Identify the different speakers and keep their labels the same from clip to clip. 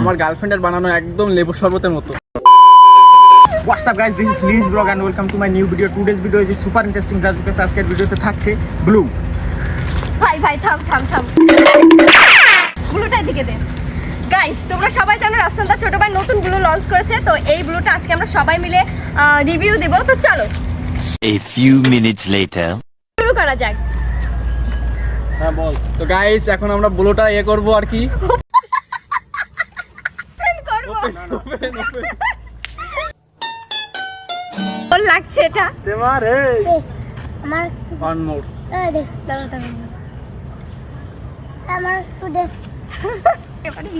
Speaker 1: আমার গার্লফ্রেন্ডের বানানো একদম লেবু শরবতের মতো।
Speaker 2: What's up guys, this is Liz Vlog and welcome to my new video. Today's video is super interesting guys because আজকের ভিডিওতে থাকছে ব্লু
Speaker 3: ভাই ভাই থাম থাম থাম। ব্লুটার দিকে দে। গাইস তোমরা সবাই জানো রাফসালদা ছোট ভাই নতুন ব্লু লঞ্চ করেছে তো এই ব্লুটা আজকে আমরা সবাই মিলে রিভিউ দেব। তো চলো।
Speaker 4: A few minutes later.
Speaker 3: শুরু করা যাক।
Speaker 1: হ্যাঁ বল। তো গাইস এখন আমরা ব্লুটা ইয়ে করব আর কি?
Speaker 3: ওর লাগছে এটা।
Speaker 5: আমার আমার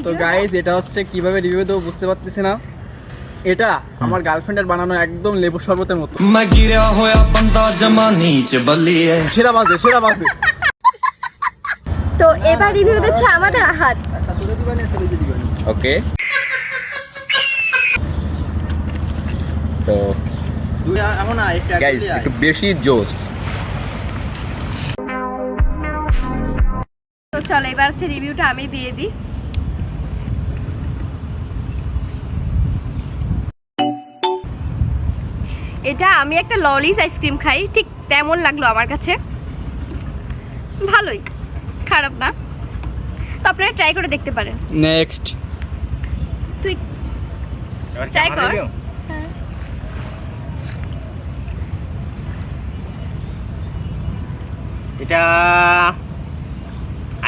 Speaker 1: তো গাইস এটা হচ্ছে কীভাবে রিভিউ দেবো বুঝতে পারতেছি না। এটা আমার গার্লফ্রেন্ডের বানানো একদম লেবু শরবতের মতো। সেরা বাজে সেরা বাজে।
Speaker 3: তো এবার রিভিউ দিচ্ছে আমাদের আহাত।
Speaker 1: ওকে তো একটু বেশি জোস
Speaker 3: তো চলো এবার হচ্ছে রিভিউটা আমি দিয়ে দিই। এটা আমি একটা ললিস আইসক্রিম খাই ঠিক তেমন লাগল আমার কাছে। ভালোই খারাপ না। তো আপনারা ট্রাই করে দেখতে পারেন।
Speaker 1: নেক্সট
Speaker 3: তুই ট্রাই কর।
Speaker 2: এটা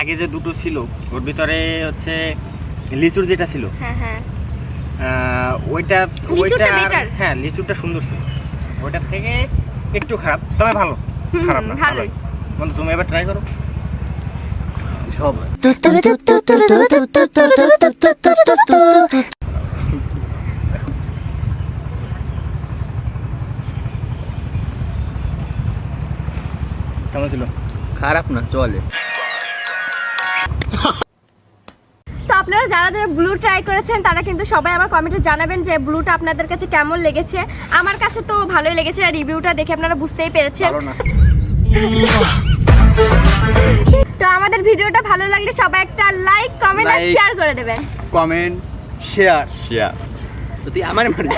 Speaker 2: আগে যে দুটো ছিল ওর ভিতরে হচ্ছে লিচুর যেটা ছিল
Speaker 3: হ্যাঁ হ্যাঁ।
Speaker 2: ওইটা ওইটা হ্যাঁ লিচুরটা সুন্দর ছিল। ওইটার থেকে একটু খারাপ তবে ভালো। খারাপ না
Speaker 3: ভালোই।
Speaker 2: বন্ধু তুমি এবার ট্রাই করো। সব কেমন ছিল?
Speaker 1: খারাপ না চলে।
Speaker 3: তো আপনারা যারা যারা ব্লু ট্রাই করেছেন তারা কিন্তু সবাই আমার কমেন্টে জানাবেন যে ব্লুটা আপনাদের কাছে কেমন লেগেছে। আমার কাছে তো ভালোই লেগেছে আর রিভিউটা দেখে আপনারা বুঝতেই পেরেছেন। তো আমাদের ভিডিওটা ভালো লাগলে সবাই একটা লাইক কমেন্ট আর শেয়ার করে দেবেন।
Speaker 1: কমেন্ট শেয়ার শেয়ার তো তুই আমার মানে